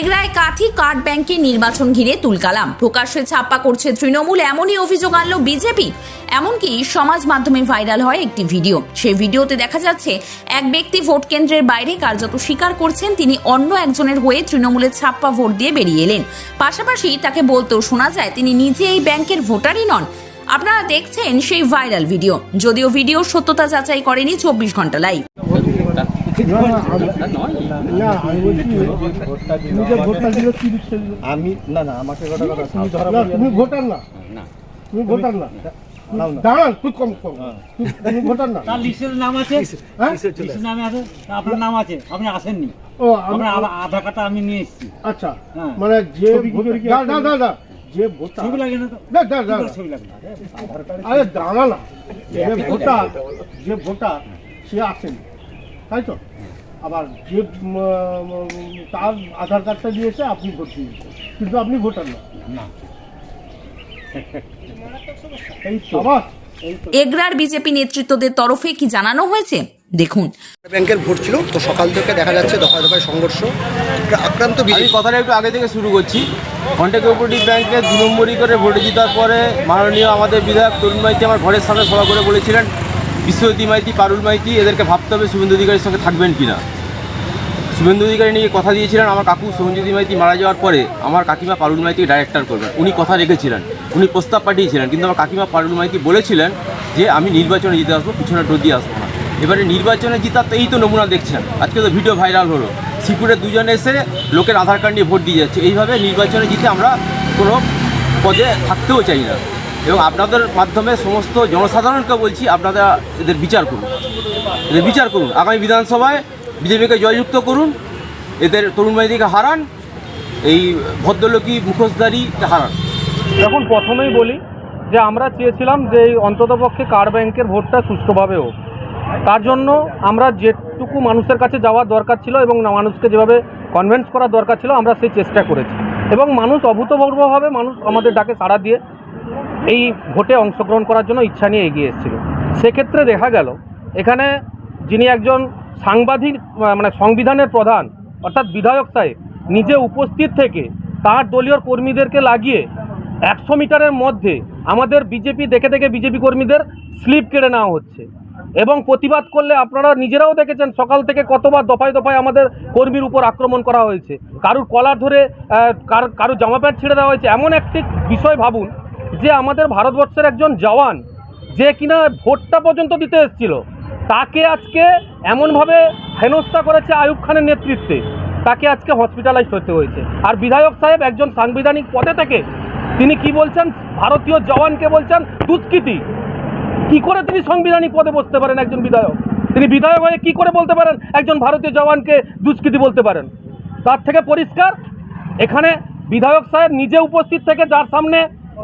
এগরায় কাঠি কার্ড ব্যাংকের নির্বাচন ঘিরে তুলকালাম। প্রকাশ্যে ছাপ্পা করছে তৃণমূল, এমনই অভিযোগ আনল বিজেপি। এমনকি সমাজ মাধ্যমে ভাইরাল হয় একটি ভিডিও। সেই ভিডিওতে দেখা যাচ্ছে, এক ব্যক্তি ভোট কেন্দ্রের বাইরে কার্যত স্বীকার করছেন, তিনি অন্য একজনের হয়ে তৃণমূলের ছাপ্পা ভোট দিয়ে বেরিয়ে এলেন। পাশাপাশি তাকে বলতেও শোনা যায়, তিনি নিজে এই ব্যাংকের ভোটারই নন। আপনারা দেখছেন সেই ভাইরাল ভিডিও। যদিও ভিডিও সত্যতা যাচাই করেনি চব্বিশ ঘণ্টা লাইভ। আমি বলছি তুমি যে ভোটটা দিলে কি দিচ্ছে আমি না না আমাকে কথা কথা তুমি ধরা না পড়লে- তুমি ভোটার না। তুমি ভোটার না। দাঁড়ান তুই কম কম। তুমি- তুমি ভোটার না। তার লিস্টের নাম আছে? লিস্টের নামে আছে? আপনার নাম আছে? আপনি আসেননি? ও আমি আপনার আধা- আধার কার্ডটা আমি নিয়ে এসেছি। আচ্ছা। হ্যাঁ। মানে যে দাঁড়া যে ভোটার ছবি লাগে না তো? না দাঁড়া কি ছবি লাগে আরে দাঁড়া না। যে ভোটার যে ভোটার সে আসেন। তাই তো? আবার যে তার আধার কার্ডটা দিয়েছে আপনি ভোট দিয়েছেন। কিন্তু আপনি ভোটার না। এই এগরার বিজেপি নেতৃত্বদের তরফে কি জানানো হয়েছে? দেখুন। ব্যাংকের ভোট ছিল তো সকাল থেকে দেখা যাচ্ছে দফায় দফায় সংঘর্ষ। আক্রান্ত বিজেপি কথাটা একটু আগে থেকে শুরু করছি। কন্ট্যাক্ট কোঅপারেটিভ ব্যাংকে দু নম্বরই করে ভোটে জেতার পরে মাননীয় আমাদের বিধায়ক তরুণ মাইতি আমার ঘরের সামনে সভা করে বলেছিলেন বিশ্বজ্যোতি মাইতি, পারুল মাইতি, এদেরকে ভাবতে হবে শুভেন্দু অধিকারীর সঙ্গে থাকবেন কি না শুভেন্দু অধিকারী নিয়ে কথা দিয়েছিলেন আমার কাকু সৌঞ্জতি মাইতি মারা যাওয়ার পরে আমার কাকিমা পারুল মাইতি ডাইরেক্টর করবেন। উনি কথা রেখেছিলেন, উনি প্রস্তাব পাঠিয়েছিলেন, কিন্তু আমার কাকিমা পারুল মাইতি বলেছিলেন যে, আমি নির্বাচনে জিতে আসব, পিছনে ডোর দিয়ে আসব না। এবারে নির্বাচনে জিতার তো এই তো নমুনা দেখছেন। আজকে তো ভিডিও ভাইরাল হলো। শ্রীপুরের দুজনে এসে লোকের আধার কার্ড নিয়ে ভোট দিয়ে যাচ্ছে। এইভাবে নির্বাচনে জিতে আমরা কোনো পদে থাকতেও চাই না। এবং আপনাদের মাধ্যমে সমস্ত জনসাধারণকে বলছি, আপনারা এদের বিচার করুন। এদের বিচার করুন। আগামী বিধানসভায় বিজেপিকে জয়যুক্ত করুন, এদের তরুণ মাইদিকে হারান, এই ভদ্রলোকী মুখোশধারীকে হারান। এখন প্রথমেই বলি যে আমরা চেয়েছিলাম যে এই অন্ততপক্ষে কার ব্যাংকের ভোটটা সুষ্ঠুভাবে হোক। তার জন্য আমরা যেটুকু মানুষের কাছে যাওয়ার দরকার ছিল এবং মানুষকে যেভাবে কনভেন্স করার দরকার ছিল, আমরা সেই চেষ্টা করেছি। এবং মানুষ অভূতপূর্বভাবে মানুষ আমাদের ডাকে সাড়া দিয়ে এই ভোটে অংশগ্রহণ করার জন্য ইচ্ছা নিয়ে এগিয়ে এসেছিল। সেক্ষেত্রে দেখা গেল এখানে যিনি একজন সাংবাদিক মানে সংবিধানের প্রধান অর্থাৎ বিধায়ক সাহেব নিজে উপস্থিত থেকে তার দলীয় কর্মীদেরকে লাগিয়ে একশো মিটারের মধ্যে আমাদের বিজেপি দেখে দেখে বিজেপি কর্মীদের স্লিপ কেড়ে নেওয়া হচ্ছে। এবং প্রতিবাদ করলে আপনারা নিজেরাও দেখেছেন সকাল থেকে কতবার দফায় দফায় আমাদের কর্মীর উপর আক্রমণ করা হয়েছে। কারুর কলার ধরে আহ, কারুর কারুর জামা প্যান্ট ছেড়ে দেওয়া হয়েছে এমন একটি বিষয় ভাবুন যে আমাদের ভারতবর্ষের একজন জওয়ান, যে কিনা ভোটটা পর্যন্ত দিতে এসেছিল, তাকে আজকে এমনভাবে হেনস্থা করেছে আয়ুব খানের নেতৃত্বে, তাকে আজকে হসপিটালাইজ হতে হয়েছে। আর বিধায়ক সাহেব একজন সাংবিধানিক পদে থেকে তিনি কি বলছেন? ভারতীয় জওয়ানকে বলছেন দুষ্কৃতি কি করে তিনি সাংবিধানিক পদে বসতে পারেন একজন বিধায়ক? তিনি বিধায়ক হয়ে কি করে বলতে পারেন একজন ভারতীয় জওয়ানকে দুষ্কৃতি বলতে পারেন? তার থেকে পরিষ্কার, এখানে বিধায়ক সাহেব নিজে উপস্থিত থেকে যার সামনে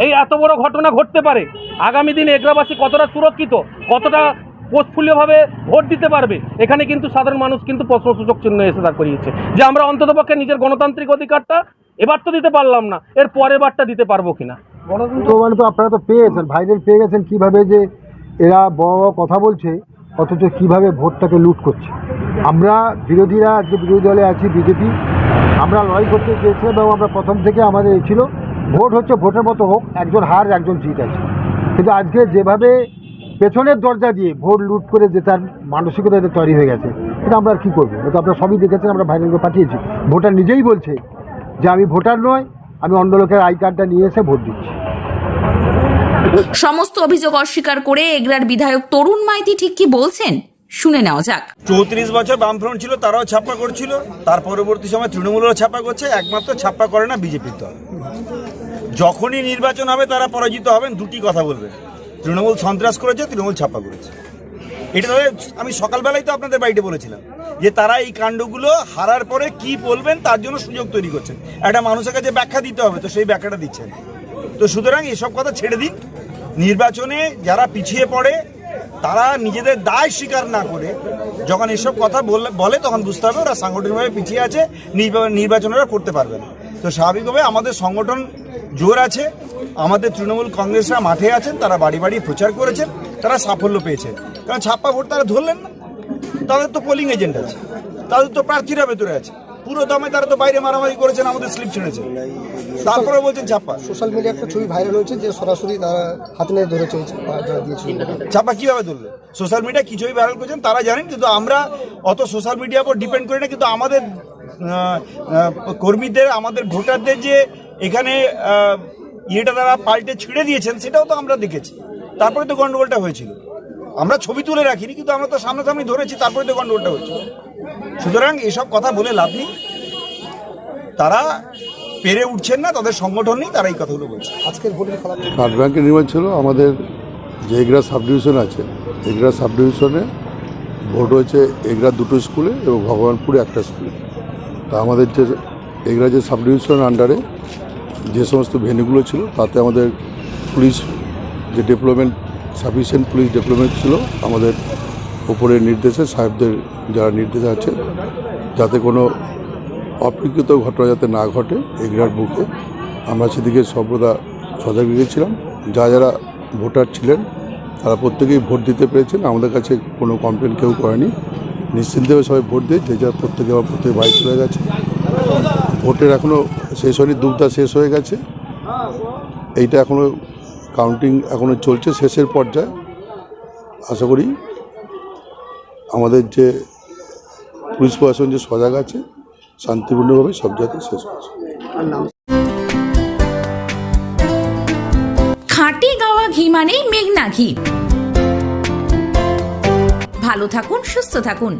এই এত বড় ঘটনা ঘটতে পারে। আগামী দিনে এগ্রাবাসী কতটা সুরক্ষিত, কতটা পোস্টফুলিয়ভাবে ভোট দিতে পারবে, এখানে কিন্তু সাধারণ মানুষ কিন্তু প্রশ্নসূচক চিহ্ন এসে দাঁড় করিয়েছে। যে আমরা অন্ততপক্ষে নিজের গণতান্ত্রিক অধিকারটা এবার তো দিতে পারলাম না, এর পরের বারটা দিতে পারব কিনা? তো মানে তো আপনারা তো পেয়েছেন ভাইরাল পেয়ে গেছেন কীভাবে যে এরা বড় কথা বলছে, অথচ কীভাবে ভোটটাকে লুট করছে। আমরা বিরোধীরা, আজকে বিরোধী দলে আছি, বিজেপি, আমরা লড়াই করতে চেয়েছিলাম এবং আমরা প্রথম থেকে আমাদের এই ছিল। ভোট হচ্ছে ভোটের মতো হোক একজন হার একজন জিত আছে। কিন্তু আজকে যেভাবে পেছনের দরজা দিয়ে ভোট লুট করে যে তার মানসিকতা এদের তৈরি হয়ে গেছে এটা আমরা আর কী করব? এটা আপনারা সবই দেখেছেন আমরা ভাইরাল করে পাঠিয়েছি। ভোটার নিজেই বলছে যে আমি ভোটার নয় আমি অন্য লোকের আই কার্ডটা নিয়ে এসে ভোট দিচ্ছি। সমস্ত অভিযোগ অস্বীকার করে এগরার বিধায়ক তরুণ মাইতি ঠিক কি বলছেন? শুনে নেওয়া যাক। চৌত্রিশ বছর বামফ্রন্ট ছিল তারাও ছাপ্পা করছিল। তার পরবর্তী সময় তৃণমূলও ছাপ্পা করছে একমাত্র ছাপ্পা করে না বিজেপির দল। যখনই নির্বাচন হবে তারা পরাজিত হবেন, দুটি কথা বলবেন তৃণমূল সন্ত্রাস করেছে, তৃণমূল ছাপ্পা করেছে। এটা আমি সকালবেলায় তো আপনাদের বাড়িতে বলেছিলাম যে তারা এই কাণ্ডগুলো হারার পরে কি বলবেন তার জন্য সুযোগ তৈরি করছেন। একটা মানুষের কাছে ব্যাখ্যা দিতে হবে, তো সেই ব্যাখ্যাটা দিচ্ছেন। তো সুতরাং এসব কথা ছেড়ে দিন। নির্বাচনে যারা পিছিয়ে পড়ে, তারা নিজেদের দায় স্বীকার না করে, যখন এসব কথা বলে- তখন বুঝতে হবে ওরা সাংগঠনিকভাবে পিছিয়ে আছে, নির্বা- নির্বাচন ওরা করতে পারবে না। তো স্বাভাবিকভাবে আমাদের সংগঠন জোর আছে। আমাদের তৃণমূল কংগ্রেসরা মাঠে আছেন তারা বাড়ি বাড়ি প্রচার করেছেন তারা সাফল্য পেয়েছে কারণ ছাপ্পা ভোট তারা ধরলেন না। তাদের তো পোলিং এজেন্ট আছে। তাদের তো প্রার্থীরা ভেতরে আছে। পুরো দমে তারা তো বাইরে মারামারি করেছেন আমাদের স্লিপ ছেড়েছে। তারপরে বলছেন ছাপ্পা। সোশ্যাল মিডিয়া একটা ছবি ভাইরাল হয়েছে যে সরাসরি তারা হাতে নিয়ে ধরে চলছে ছাপ্পা কীভাবে তুলবে সোশ্যাল মিডিয়া কী ছবি ভাইরাল করছেন তারা জানেন কিন্তু আমরা অত সোশ্যাল মিডিয়ার উপর ডিপেন্ড করি না কিন্তু আমাদের কর্মীদের আমাদের ভোটারদের যে এখানে ইয়েটা তারা পাল্টে ছিঁড়ে দিয়েছেন, সেটাও তো আমরা দেখেছি। তারপরে তো গন্ডগোলটা হয়েছিল। আমরা ছবি তুলে রাখিনি, কিন্তু আমরা তো সামনাসামনি ধরেছি, তারপরে তো গন্ডগোলটা হয়েছিল। সুতরাং এসব কথা বলে লাভ নেই। তারা পেরে উঠছেন না, তাদের সংগঠন নেই, তারা এই কথাগুলো বলছে। আজকের ভোটের কার্ড ব্যাংকের নির্মাণ ছিল, আমাদের যে এগরা সাব ডিভিশন আছে, এগরা সাব ডিভিশনে ভোট হয়েছে এগরা দুটো স্কুলে এবং ভগবানপুরে একটা স্কুলে তা আমাদের যে এগরা যে সাব ডিভিশন আন্ডারে যে সমস্ত ভেন্যুগুলো ছিল, তাতে আমাদের পুলিশ যে ডেভেলপমেন্ট সাফিসিয়েন্ট পুলিশ ডেভেলপমেন্ট ছিল, আমাদের উপরের নির্দেশে সাহেবদের যারা নির্দেশ আছে, যাতে কোনো অপ্রীকৃত ঘটনা যাতে না ঘটে, এগরার বুকে আমরা সেদিকে সর্বদা সজাগ রেখেছিলাম। যা যারা ভোটার ছিলেন, তারা প্রত্যেকেই ভোট দিতে পেরেছেন। আমাদের কাছে কোনো কমপ্লেন কেউ করেনি। নিশ্চিন্তভাবে সবাই ভোট দিয়ে, যে যার প্রত্যেকে আমার প্রত্যেকে বাড়ি চলে গেছে। ভোটের এখনও শেষ হয়নি দুগ্ধা শেষ হয়ে গেছে। এইটা এখনও কাউন্টিং এখনও চলছে, শেষের পর্যায়ে। আশা করি আমাদের যে পুলিশ প্রশাসন যে সজাগ আছে, শান্তিপূর্ণভাবে সব যাতে শেষ হয়েছে। খাঁটি গাওয়া ঘি মানেই মেঘনা ঘি। ভালো থাকুন, সুস্থ থাকুন।